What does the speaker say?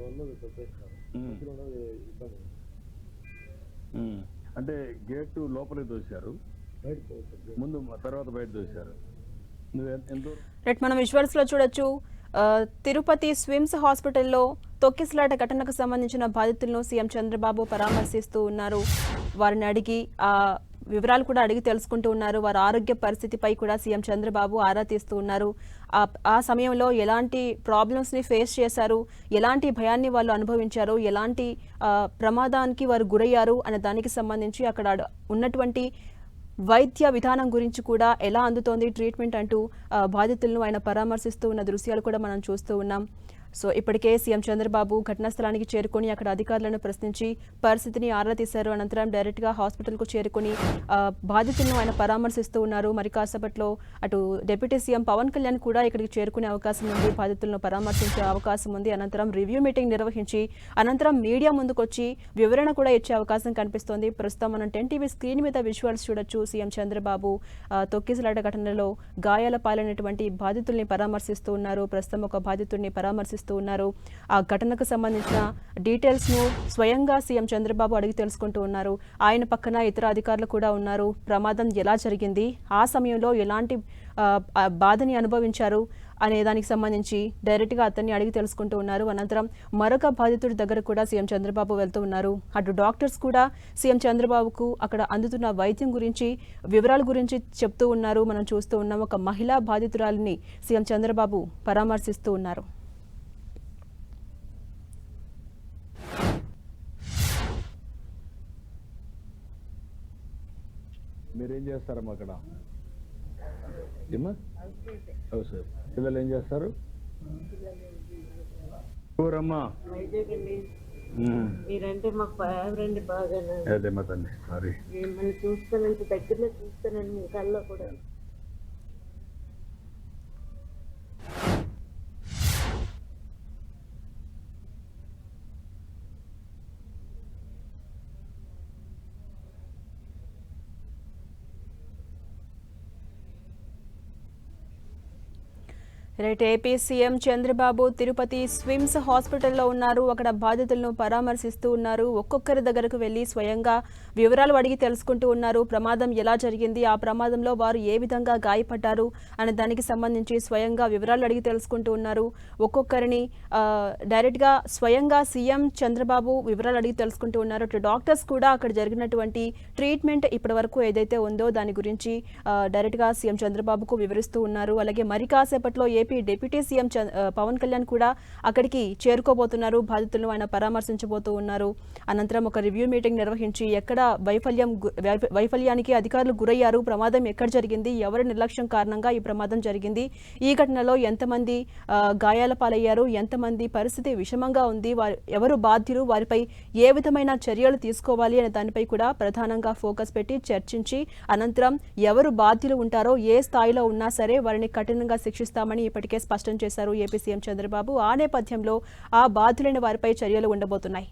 వల్ల ఇబ్బంది. అంటే గేటు లోపలికి తోశారు. పోతుంది ముందు తర్వాత బయట తోశారు. దూరం? రైట్ మనం విజువల్స్లో చూడొచ్చు. తిరుపతి స్విమ్స్ హాస్పిటల్లో తొక్కిసలాట ఘటనకు సంబంధించిన బాధితులను సీఎం చంద్రబాబు పరామర్శిస్తూ ఉన్నారు. వారిని అడిగి ఆ వివరాలు కూడా అడిగి తెలుసుకుంటూ ఉన్నారు. వారి ఆరోగ్య పరిస్థితిపై కూడా సీఎం చంద్రబాబు ఆరా తీస్తూ ఉన్నారు. ఆ సమయంలో ఎలాంటి ప్రాబ్లమ్స్ని ఫేస్ చేశారు? ఎలాంటి భయాన్ని వాళ్ళు అనుభవించారు? ఎలాంటి ప్రమాదానికి వారు గురయ్యారు? అనే దానికి సంబంధించి అక్కడ ఉన్నటువంటి వైద్య విధానం గురించి కూడా ఎలా అందుతోంది? ట్రీట్మెంట్ అంటూ బాధితులను ఆయన పరామర్శిస్తూ ఉన్న దృశ్యాలు కూడా మనం చూస్తూ ఉన్నాం. సో ఇప్పటికే సీఎం చంద్రబాబు ఘటనా స్థలానికి చేరుకొని అక్కడ అధికారులను ప్రశ్నించి పరిస్థితిని ఆరా తీశారు. అనంతరం డైరెక్ట్గా హాస్పిటల్కు చేరుకొని బాధితులను ఆయన పరామర్శిస్తూ ఉన్నారు. మరి కాసేపట్లో అటు డిప్యూటీ సీఎం పవన్ కళ్యాణ్ కూడా ఇక్కడికి చేరుకునే అవకాశం ఉంది. బాధితులను పరామర్శించే అవకాశం ఉంది. అనంతరం రివ్యూ మీటింగ్ నిర్వహించి అనంతరం మీడియా ముందుకొచ్చి వివరణ కూడా ఇచ్చే అవకాశం కనిపిస్తోంది. ప్రస్తుతం మనం టెన్ టీవీ స్క్రీన్ మీద విజువల్స్ చూడొచ్చు. సీఎం చంద్రబాబు తొక్కిసలాట ఘటనలో గాయాల పాలైనటువంటి బాధితుల్ని పరామర్శిస్తూ ఉన్నారు. ప్రస్తుతం ఒక బాధితుడిని పరామర్శిస్తూ ఉన్నారు. ఆ ఘటనకు సంబంధించిన డీటెయిల్స్ను స్వయంగా సీఎం చంద్రబాబు అడిగి తెలుసుకుంటూ ఉన్నారు. ఆయన పక్కన ఇతర అధికారులు కూడా ఉన్నారు. ప్రమాదం ఎలా జరిగింది? ఆ సమయంలో ఎలాంటి బాధని అనుభవించారు? అనే దానికి సంబంధించి డైరెక్ట్గా అతన్ని అడిగి తెలుసుకుంటూ ఉన్నారు. అనంతరం మరొక బాధితుడి దగ్గర కూడా సీఎం చంద్రబాబు వెళ్తూ ఉన్నారు. అటు డాక్టర్స్ కూడా సీఎం చంద్రబాబుకు అక్కడ అందుతున్న వైద్యం గురించి వివరాల గురించి చెప్తూ ఉన్నారు. మనం చూస్తూ ఉన్నాం. ఒక మహిళా బాధితురాలిని సీఎం చంద్రబాబు పరామర్శిస్తూ ఉన్నారు. మీరేం చేస్తారమ్మా అక్కడ? సార్. పిల్లలు ఏం చేస్తారు? ఊరమ్మా. మీరంటే మాకు బాగా. తండ్రి సారీ. మిమ్మల్ని చూస్తానంటే దగ్గరలో చూస్తానండి మీ కల్లో కూడా. Right AP CM Chandrababu Tirupati SVIMS హాస్పిటల్లో ఉన్నారు. అక్కడ బాధితులను పరామర్శిస్తూ ఉన్నారు. ఒక్కొక్కరి దగ్గరకు వెళ్ళి స్వయంగా వివరాలు అడిగి తెలుసుకుంటూ ఉన్నారు. ప్రమాదం ఎలా జరిగింది? ఆ ప్రమాదంలో వారు ఏ విధంగా గాయపడ్డారు? అనే దానికి సంబంధించి స్వయంగా వివరాలు అడిగి తెలుసుకుంటూ ఉన్నారు. ఒక్కొక్కరిని డైరెక్ట్గా స్వయంగా సీఎం చంద్రబాబు వివరాలు అడిగి తెలుసుకుంటూ ఉన్నారు. అటు డాక్టర్స్ కూడా అక్కడ జరిగినటువంటి ట్రీట్మెంట్ ఇప్పటి వరకు ఏదైతే ఉందో దాని గురించి డైరెక్ట్గా సీఎం చంద్రబాబుకు వివరిస్తూ ఉన్నారు. అలాగే మరి కాసేపట్లో AP deputy CM Pawan Kalyan కూడా అక్కడికి చేరుకోబోతున్నారు. బాధితులను ఆయన పరామర్శించబోతూ ఉన్నారు. అనంతరం ఒక రివ్యూ మీటింగ్ నిర్వహించి ఎక్కడ వైఫల్యం వైఫల్యానికి అధికారులు గురయ్యారు? ప్రమాదం ఎక్కడ జరిగింది? ఎవరి నిర్లక్ష్యం కారణంగా ఈ ప్రమాదం జరిగింది? ఈ ఘటనలో ఎంతమంది గాయాల పాలయ్యారు? ఎంతమంది పరిస్థితి విషమంగా ఉంది? వారు ఎవరు బాధ్యులు వారిపై ఏ విధమైన చర్యలు తీసుకోవాలి అనే దానిపై కూడా ప్రధానంగా ఫోకస్ పెట్టి చర్చించి అనంతరం ఎవరు బాధ్యులు ఉంటారో ఏ స్థాయిలో ఉన్నా సరే వారిని కఠినంగా శిక్షిస్తామని ఇప్పటికే స్పష్టం చేశారు ఏపీ సీఎం చంద్రబాబు. ఆ నేపథ్యంలో ఆ బాధ్యులైన వారిపై చర్యలు ఉండబోతున్నాయి.